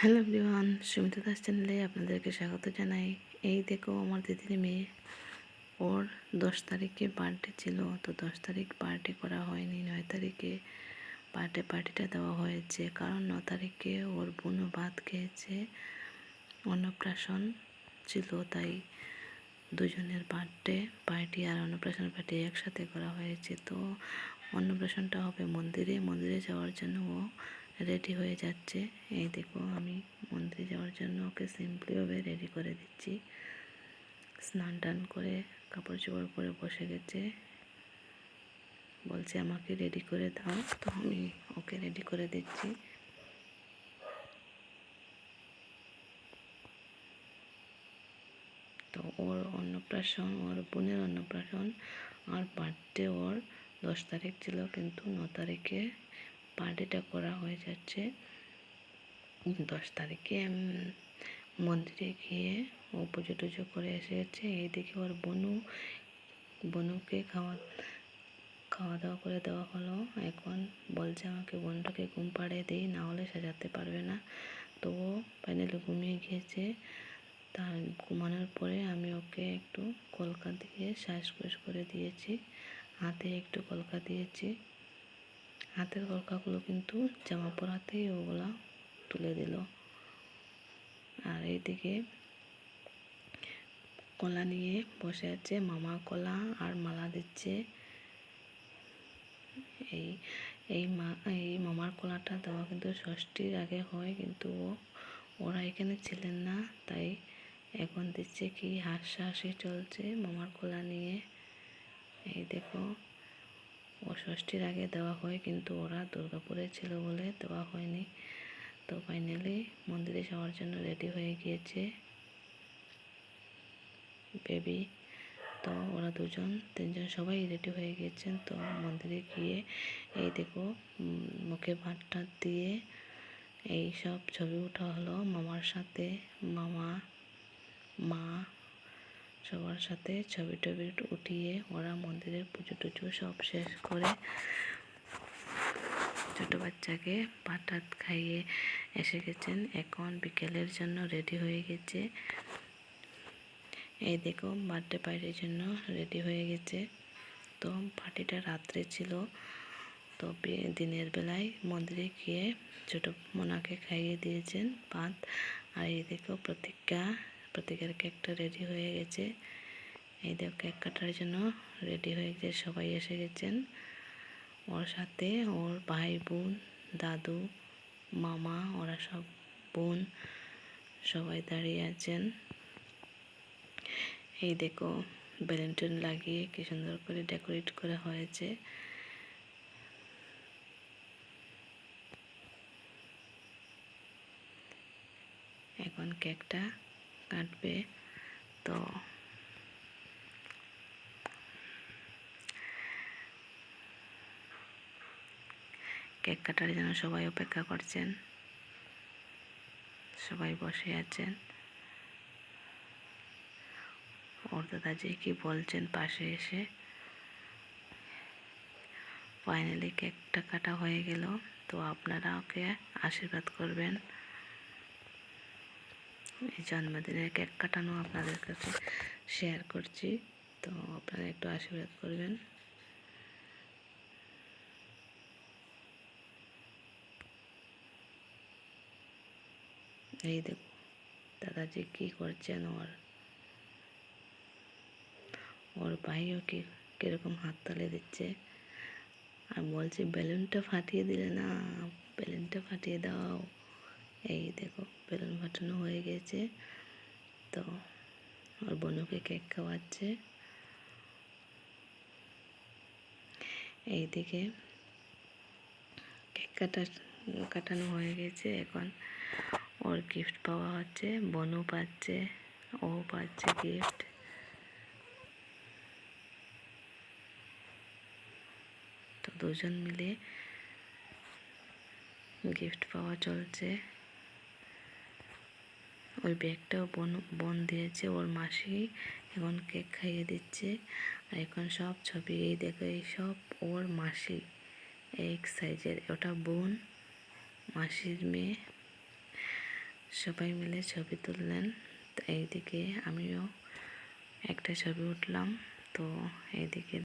Hello everyone, Sumita Das চ্যানেলে আপনাদেরকে স্বাগত জানাই। এই দেখো আমার দিদির মেয়ে। ওর দশ তারিখে বার্থডে ছিল, তো দশ তারিখ বার্থডে করা হয়নি, নয় তারিখে বার্থডে পার্টিটা দেওয়া হয়েছে। কারণ ন তারিখে ওর বোনও ভাত খেয়েছে, অন্নপ্রাশন ছিল, তাই দুজনের বার্থডে পার্টি আর অন্নপ্রাশন পার্টি একসাথে করা হয়েছে। তো অন্নপ্রাশনটা হবে মন্দিরে মন্দিরে যাওয়ার জন্য ও রেডি হয়ে যাচ্ছে। এই দেখো, আমি মন্দিরে যাওয়ার জন্য ওকে সিম্পলিভাবে রেডি করে দিচ্ছি। স্নান টান করে, কাপড় চোপড় পরে বসে গেছে। বলছে, আমাকে রেডি করে দাও। তো আমি ওকে রেডি করে দিচ্ছি। তো ওর অন্নপ্রাশন, ওর বোনের অন্নপ্রাশন আর বার্থডে ওর দশ তারিখ ছিল, কিন্তু ন তারিখে বার্থডেটা করা হয়ে যাচ্ছে। দশ তারিখে মন্দিরে গিয়ে ও পুজো টুজো করে এসে এসেছে এইদিকে ওর বনু, বনুকে খাওয়া খাওয়া দাওয়া করে দেওয়া হলো। এখন বলছে আমাকে, বোনটাকে ঘুম পাড়িয়ে দিই, না হলে সাজাতে পারবে না। তো ও ফাইনালি ঘুমিয়ে গিয়েছে। তার ঘুমানোর পরে আমি ওকে একটু কলকা দিয়ে শ্বাসকোষ করে দিয়েছি। হাতে একটু কলকা দিয়েছি। হাতের কলকাগুলো কিন্তু জামা পরাতেই ওগুলা তুলে দিল। আর এইদিকে কলা নিয়ে বসে আছে, মামা কলা আর মালা দিচ্ছে। এই এই মা, এই মামার কলাটা দেওয়া কিন্তু ষষ্ঠীর আগে হয়, কিন্তু ও, ওরা এখানে ছিলেন না, তাই এখন দিচ্ছে কি হাসাহাসি চলছে মামার কলা নিয়ে। এই দেখো ও ষষ্ঠীর আগে দেওয়া হয়, কিন্তু ওরা দুর্গাপুরে ছিল বলে দেওয়া হয়নি। তো ফাইনালি মন্দিরে যাওয়ার জন্য রেডি হয়ে গিয়েছে বেবি তো ওরা দুজন, তিনজন সবাই রেডি হয়ে গিয়েছেন। তো মন্দিরে গিয়ে এই দেখো মুখে ভাত টাত দিয়ে এই সব ছবি ওঠা হলো মামার সাথে। মামা, মা সবার সাথে ছবি টবি উঠিয়ে ওরা মন্দিরের পুজো টুজো সব শেষ করে ছোট বাচ্চাকে ভাত খাইয়ে এসে গেছেন। এখন বিকেলের জন্য রেডি হয়ে গেছে। এই দেখো বার্থডে পার্টির জন্য রেডি হয়ে গেছে। তো পার্টিটা রাত্রে ছিল। তো দিনের বেলায় মন্দিরে গিয়ে ছোট মোনাকে খাইয়ে দিয়েছেন ভাত। আর এই দেখো প্রতিজ্ঞা। প্রতিজ্ঞার কেকটা রেডি হয়ে গেছে। এই দেখো কেক কাটার জন্য রেডি হয়ে গেছে, সবাই এসে গেছেন। ওর সাথে ওর ভাই বোন, দাদু, মামা, ওরা সব বোন সবাই দাঁড়িয়ে আছেন। এই দেখো ব্যালেন্টিন লাগিয়ে কি সুন্দর করে ডেকোরেট করা হয়েছে। এখন কেকটা কাটবে। তো কেক কাটার জন্য সবাই অপেক্ষা করছেন। সবাই বসে আছেন। ওর দাদাজি কি বলছেন পাশে এসে। ফাইনালি কেকটা কাটা হয়ে গেল। তো আপনারা ওকে আশীর্বাদ করবেন। এই জন্মদিনের কেক কাটানো আপনাদের কাছে শেয়ার করছি। তো আপনারা একটু আশীর্বাদ করবেন। এই দেখো দাদাজি কি করছেন ওর? ওর ভাইও কি কীরকম হাততালি দিচ্ছে? আর বলছে, বেলুনটা ফাটিয়ে দিলে না, বেলুনটা ফাটিয়ে দাও। এই দেখো, বেলুন ফাটানো হয়ে গেছে। তো ওর বোনকে কেক খাওয়াচ্ছে। এইদিকে কেক কাটা, কাটানো হয়ে গেছে। এখন ওর গিফট পাওয়া হচ্ছে, বনু পাচ্ছে, ও পাচ্ছে গিফট তো দুজন মিলে গিফট পাওয়া চলছে। ওই ব্যাগটাও বোন বোন দিয়েছে ওর মাসি। এখন কেক খাইয়ে দিচ্ছে। আর এখন সব ছবি, এই দেখো, এই সব ওর মাসি। এক সাইজের, ওটা বোন, মাসির মেয়ে। সবাই মিলে ছবি তুললেন। এইদিকে আমিও একটা ছবি উঠলাম। তো এইদিকে